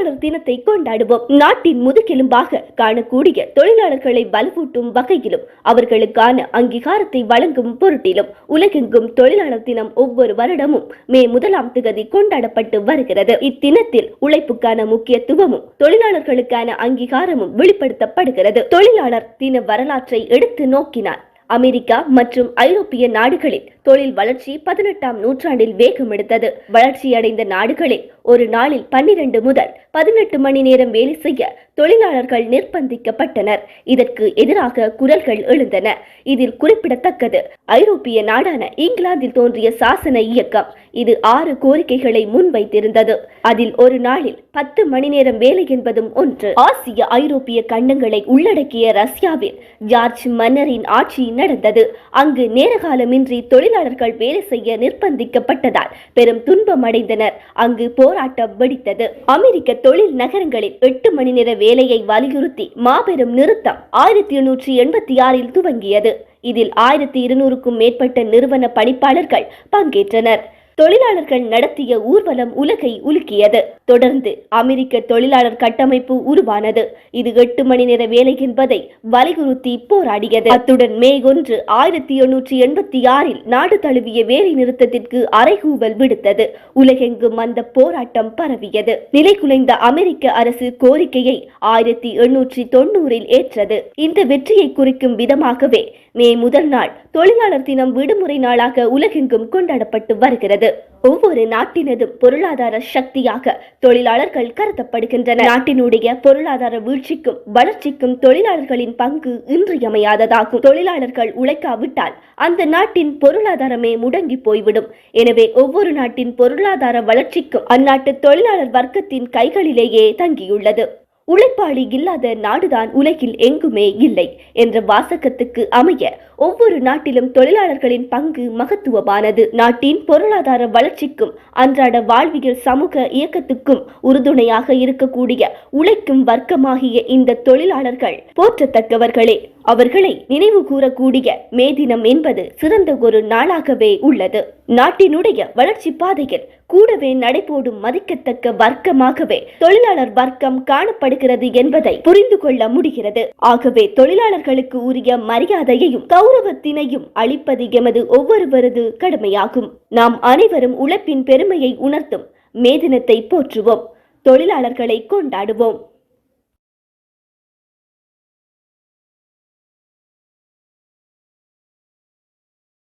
தொழிலாளர் தினத்தை கொண்டாடுவோம். நாட்டின் முதுகெலும்பாக காணக்கூடிய தொழிலாளர்களை வலுவூட்டும் வகையிலும் அவர்களுக்கான அங்கீகாரத்தை வழங்கும் பொருட்டிலும் உலகெங்கும் தொழிலாளர் தினம் ஒவ்வொரு வருடமும் மே முதலாம் திகதி கொண்டாடப்பட்டு வருகிறது. இத்தினத்தில் உழைப்புக்கான முக்கியத்துவமும் தொழிலாளர்களுக்கான அங்கீகாரமும் வெளிப்படுத்தப்படுகிறது. தொழிலாளர் தின வரலாற்றை எடுத்து நோக்கினார் அமெரிக்கா மற்றும் ஐரோப்பிய நாடுகளில் தொழில் வளர்ச்சி பதினெட்டாம் நூற்றாண்டில் வேகம் எடுத்தது. வளர்ச்சியடைந்த நாடுகளில் ஒரு நாளில் பன்னிரண்டு முதல் பதினெட்டு மணி நேரம் வேலை செய்ய தொழிலாளர்கள் நிர்பந்திக்கப்பட்டனர். இதற்கு எதிராக குரல்கள் எழுந்தன. இதில் குறிப்பிடத்தக்கது ஐரோப்பிய நாடான இங்கிலாந்தில் தோன்றிய சாசன இயக்கம். இது ஆறு கோரிக்கைகளை முன்வைத்திருந்தது. அதில் ஒரு நாளில் பத்து மணி நேரம் வேலை என்பதும் ஒன்று. ஆசிய ஐரோப்பிய கண்டங்களை உள்ளடக்கிய ரஷ்யாவில் ஜார்ஜ் மன்னரின் ஆட்சி நடந்தது. அங்கு நேரகாலமின்றி தொழிலாளர்கள் வேலை செய்ய நிர்பந்திக்கப்பட்டதால் பெரும் துன்பம் அடைந்தனர். அங்கு போராட்டம் வெடித்தது. அமெரிக்க தொழில் நகரங்களில் எட்டு மணி நேர வேலையை வலியுறுத்தி மாபெரும் நிறுத்தம் ஆயிரத்தி எண்ணூற்றி எண்பத்தி ஆறில் துவங்கியது. இதில் ஆயிரத்தி இருநூறுக்கும் மேற்பட்ட நிறுவன பணிப்பாளர்கள் பங்கேற்றனர். தொழிலாளர்கள் நடத்திய ஊர்வலம் உலகை உலுக்கியது. தொடர்ந்து அமெரிக்க தொழிலாளர் கட்டமைப்பு உருவானது. இது எட்டு மணி நேர வேலை என்பதை வலியுறுத்தி போராடியது. அத்துடன் மே ஒன்று ஆயிரத்தி எண்ணூற்றி எண்பத்தி ஆறில் நாடு தழுவிய வேலை நிறுத்தத்திற்கு அறைகூவல் விடுத்தது. உலகெங்கும் அந்த போராட்டம் பரவியது. நிலைகுலைந்த அமெரிக்க அரசு கோரிக்கையை ஆயிரத்தி எண்ணூற்றி தொண்ணூறில் ஏற்றது. இந்த வெற்றியை குறிக்கும் விதமாகவே மே முதல் நாள் தொழிலாளர் தினம் விடுமுறை நாளாக உலகெங்கும் கொண்டாடப்பட்டு வருகிறது. ஒவ்வொரு நாட்டினதும் பொருளாதார சக்தியாக தொழிலாளர்கள் கருதப்படுகின்றனர். நாட்டினுடைய பொருளாதார வீழ்ச்சிக்கும் வளர்ச்சிக்கும் தொழிலாளர்களின் பங்கு இன்றியமையாததாகும். தொழிலாளர்கள் உழைக்காவிட்டால் அந்த நாட்டின் பொருளாதாரமே முடங்கி போய்விடும். எனவே ஒவ்வொரு நாட்டின் பொருளாதார வளர்ச்சிக்கும் அந்நாட்டு தொழிலாளர் வர்க்கத்தின் கைகளிலேயே தங்கியுள்ளது. உழைப்பாளி இல்லாத நாடுதான் உலகில் எங்குமே இல்லை என்ற வாசகத்துக்கு அமைய ஒவ்வொரு நாட்டிலும் தொழிலாளர்களின் பங்கு மகத்துவமானது. நாட்டின் பொருளாதார வளர்ச்சிக்கும் அன்றாட வாழ்வியல் சமூக இயக்கத்துக்கும் உறுதுணையாக இருக்கக்கூடிய உழைக்கும் வர்க்கமாகிய இந்த தொழிலாளர்கள் போற்றத்தக்கவர்களே. அவர்களை நினைவு கூறக்கூடிய மே தினம் என்பது சிறந்த ஒரு நாளாகவே உள்ளது. நாட்டினுடைய வளர்ச்சி பாதையில் கூடவே நடைபோடும் மதிக்கத்தக்க வர்க்கமாகவே தொழிலாளர் வர்க்கம் காணப்படுகிறது என்பதை புரிந்து கொள்ள முடிகிறது. ஆகவே தொழிலாளர்களுக்கு உரிய மரியாதையையும் கௌரவத்தினையும் அளிப்பது எமது ஒவ்வொருவரது கடமையாகும். நாம் அனைவரும் உழைப்பின் பெருமையை உணர்த்தும் மே தினத்தை போற்றுவோம். தொழிலாளர்களை கொண்டாடுவோம்.